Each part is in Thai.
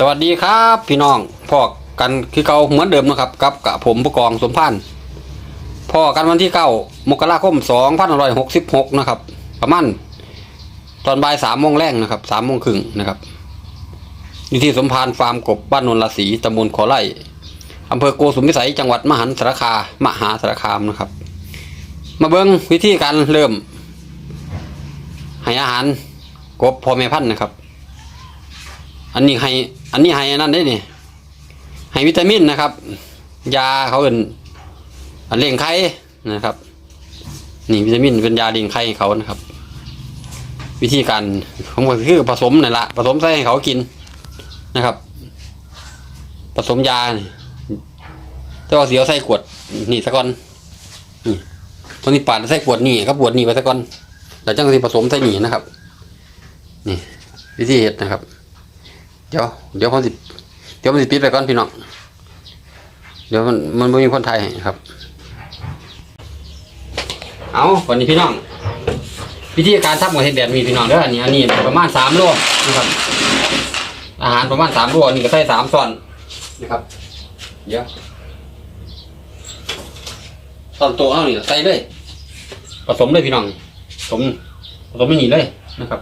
สวัสดีครับพี่น้องพ่อกันคือเก่าเหมือนเดิมนะครับกับกับผมผู้กองสมพันธ์พ่อกันวันที่เก้ามกราคมสองพันร้อยหกสิบหกนะครับ ประมาณตอนบ่ายสามโมงแรกนะครับสามโมงครึ่งนะครับอยู่ที่สมพานฟาร์มกบบ้านนนทราศีตำบลขอไร่อำเภอโกสุมพิสัยจังหวัดมหันสารคามหาสารคามนะครับ มาเบิ้งวิธีการเริ่มให้อาหารกบพ่อแม่พันธุ์นะครับ อันนี้ให้อันนี้ให้อันนั่นได้นี่ให้วิตามินนะครับ ยาเขาเป็นอันเลี้ยงไข่นะครับ นี่วิตามินเป็นยาเลี้ยงไข่ให้เขานะครับ วิธีการของมันคือผสมนี่ละผสมใส่ให้เขากินนะครับ ผสมยาแต่ว่าเสียวใส่ขวดนี่สะก่อนนี่ตอนนี้ปาดใส่ขวดนี่ครับขวดนี่ไปสะก่อนแล้วจังสิผสมใส่นี่นะครับ นี่วิธีเห็ดนะครับ เดี๋ยวเดี๋ยวผมสิเดี๋ยวมันสิปิดไปก่อนพี่น้องเดี๋ยวมันมันไม่มีคนไทยครับ เอาวันนี้พี่น้องวิธีการทำของเห็ดแบบนี้พี่น้องเด้ออันนี้อันนี้ประมาณสามโลนะครับ อาหารประมาณสามโลอันนี้ก็ใส่สามซ้อนนะครับ เดี๋ยวตอนโตเอานี่ใส่เลยผสมเลยพี่น้องผสมผสมไม่หนีเลยนะครับ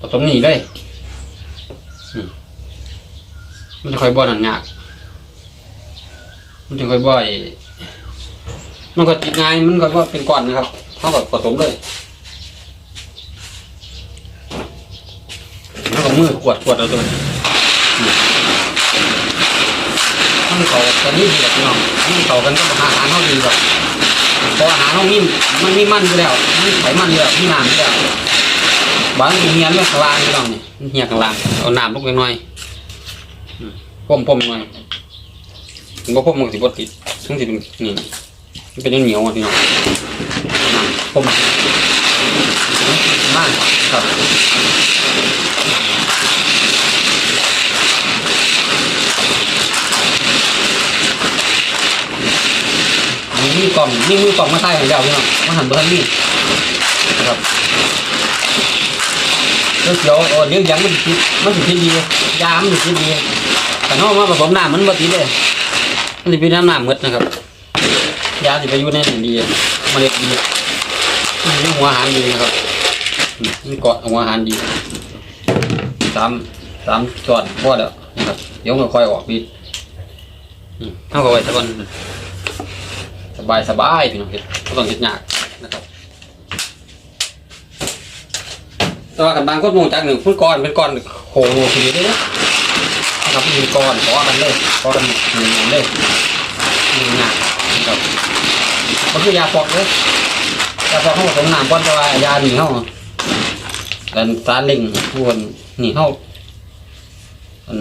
ผสมหนีเลย มันจะค่อยบ่อนันยากมันจะค่อยบ่อยมันก็ติดง่ายมันก็ว่าเป็นก้อนนะครับเท่ากับผสมเลยแล้วก็มือขวดขวดเอาตัวนี้มันเขาตอนนี้ดีแบบน้องมันเขากันก็อาหารเขาดีแบบพออาหารเขานิ่มมันมีมันอยู่แล้วมีไขมันอยู่แล้วมีน้ำอยู่แล้ว บางทีเฮียนเรื่องกลางนี่น้องนี่มันเฮียกลางเอาน้ำลงไปหน่อยพ่มพ่มหน่อยถึงบ่พ่มมันสิบ่ติดซึ่งสิเป็นนี่มันเป็นเหนียวอะพี่น้องน้ำพ่มมากครับมีมือกล่องมีมือกล่องมาใส่ให้แล้วพี่น้องมาหันเบอร์นี่นะครับ เดี๋ยวเสียวโอ้เดี๋ยวยังมันติดมันสิติดดียามันสิติดดีแต่น้องมาผสมน้ำมันบ่ติดเลยมันจะเป็นน้ำน้ำหมดนะครับยาสิไปอยู่ในนั้นดีเมล็ดดีนี่หัวหารดีนะครับมนี่เกาะหัวหารดีสามสามจอดพอแล้วนะครับเดี๋ยวมันค่อยออกดีเท่ากับไว้สักวันสบายสบายพี่น้องเห็ดต้องเห็ดยากนะครับ แต่ว่ากันบางคนมองจากหนึ่งพุ่นก้อนเป็นก้อนโหทีเดียวนะครับมีก้อนขอกันเลยขอกันหนึ่งเลยหนึ่งหนักนะครับมันคือยาฟอกเลยยาฟอกเขาผสมน้ำก้อนแต่ว่ายาหนีเขาแต่สารเล่งทวนหนีเขาอัน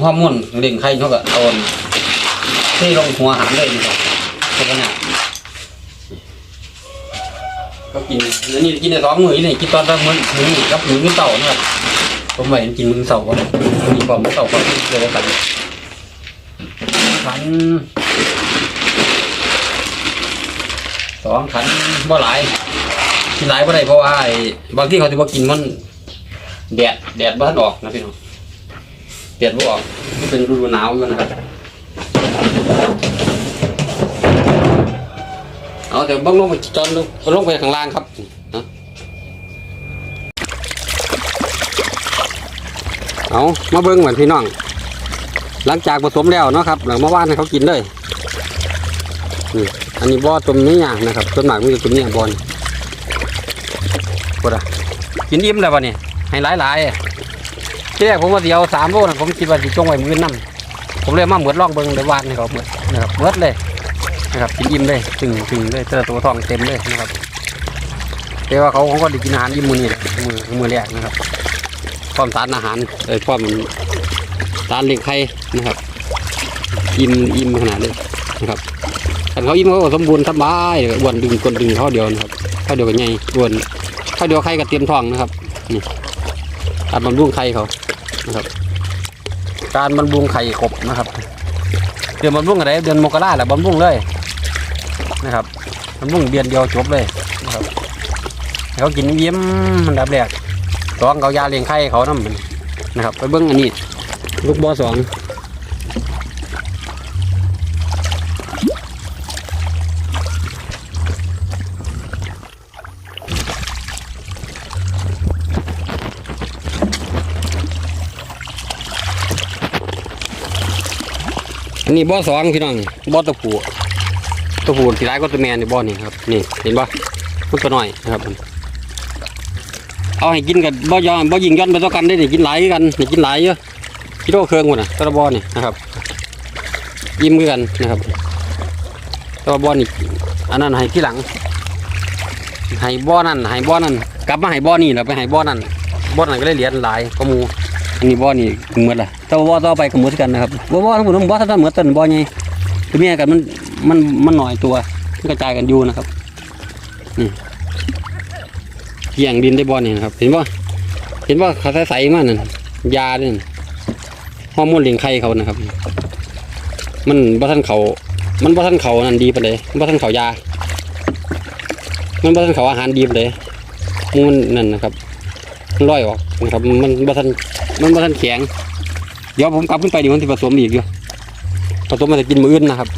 ฮอร์โมนเล่งไข่เขาก็เอาอันที่ลงหัวหารเลยนะครับก็ขนาด ก็กินแล้วนี่กินในสองมือนี่กินตอนตอนมื้อมื้อนี้กับมื้อมื้อเต่านะครับผมไหวกินมึงเสาร์ก่อนมีความเสาร์ก่อนเลยกันขันสองขันบ่หลายกินหลายบ่ได้เพราะว่าไอ้บางที่เขาจะบ่กินมันแดดแดดบ่ทันออกนะพี่น้องแดดบ่ออกมันเป็นฤดูหนาวอยู่นะครับ เอาแต่บ้างลงไปจอนลงลงไปข้างล่างครับนะเอามาเบิ้งเหมือนพี่น้อง หลังจากผสมแล้วเนาะครับหลังมาว่านให้เขากินเลยนี่อันนี้บ่อต้มนี้อย่างนะครับต้นหมากมีต่ต้มนี้อย่างบอลกดอะกินอิ่มแล้ววะเนี่ยให้หลายหลายๆที่แรกผมว่าเดียวสามโลนะผมคิดว่าสิจงไว้มือน้ำผมเลยมาเหมือดล่องเบิ้งเดี๋ยววานให้เขาเหมือดนะครับเหมือดเลย นะครับกินอิ่มเลยถึงถึงเลยแต่ละตัวทองเต็มเลยนะครับแต่ว่าเขาเขาก็ได้กินอาหารอิ่มมือนี่แหละมือมือแรกนะครับพร้อมสารอาหารเอ้ยพร้อมสารเลี้ยงไข่นะครับ อิ่มอิ่มขนาดเลยนะครับถ้าเขาอิ่มเขาสมบูรณ์สบายอ้วนดึงคนดึงเขาเดียวนะครับเขาเดียวกันไงอ้วนเขาเดียวไข่ก็เตรียมทองนะครับนี่การบำรุงไข่เขานะครับ การบำรุงไข่กบนะครับ เดือนบำรุงอะไรเดือนมกราแหละบำรุงเลยนะครับบำรุงเดือนเดียวจบเลยนะครับให้เขากินเยี่ยมมันดับแรกสองเขายาเลี้ยงไข่เขานั่นนะครับ ไปเบิ้งอันนี้ ลูกบอสอง อันนี้บ่อสองพี่น้องบ่อตัวผู้ตัวผู้ที่ร้ายก็ตัวแมนในบ่อนี่ครับนี่เห็นบ่มันตัวน้อยนะครับเอาให้กินกันบ่ยอมบ่ยิงย้อนไปต่อกันได้นี่กินหลายกันนี่กินหลายเยอะกิโลเครื่องหมดนะตะบอนี่นะครับยิ้มกันนะครับตะบอนี่อันนั้นให้ที่หลังให้บ่อนั่นให้บ่อนั่นกลับมาให้บ่อนี่แล้วไปให้บ่อนั่นบ่อนั่นก็ได้เหรียญหลายก็มู นนี้บ่อนี่หมดละแต่ว่าบ่อต่อไปก็หมดกันนะครับบ่บ่ทั้งหมดทั้งบ่อทั้งหมดต้นบ่อใหญ่คือเมียกันมันมันมันหน่อยตัวกระจายกันอยู่นะครับนี่เกี่ยงดินได้บ่อนี่นะครับ เห็นบ่เห็นบ่เขาใส่ๆมากนั่นยาเนี่ยฮอร์โมนเลี้ยงไข่เขานะครับ มันบ่ทันเขา มันบ่ทันเขานั่นดีไปานใดบ่ทันเขายา มันบ่ทันเขาอาหารดีไปานใดหมูมันนั่นนะครับ ลอยออกนะครับมันบ่ทันมันบ่ทันแข็งเดี๋ยวผมกลับขึ้นไปเดี๋ยวมันสิผสมอีกอยู่ผสมมันจะกินมืออื่นนะครับ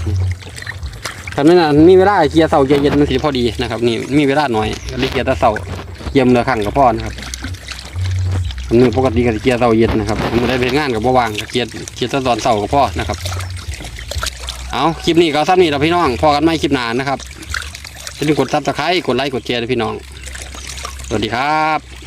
ถ้านั้นน่ะมีเวลาเคียร์เสาเยร์เย็นมันสิพอดีนะครับนี่มีเวลาหน่อยเลยเคลียร์ต่เสาเยี่ยมเรือข้งกับพ่อนะครับมือปกติก็สิเกียร์เสาเย็นนะครับมือได้เป็นงานกับบ่วางก็เกียร์เกียร์ตอนเสากับพ่อนะครับ เอาคลิปนี้ก็สั้นนี้เราพี่น้องพอกันไม่คลิปนานนะครับอย่าลืมกดซับสไครต์กดไลค์กดแชร์ด้วยพี่น้อง สวัสดีครับ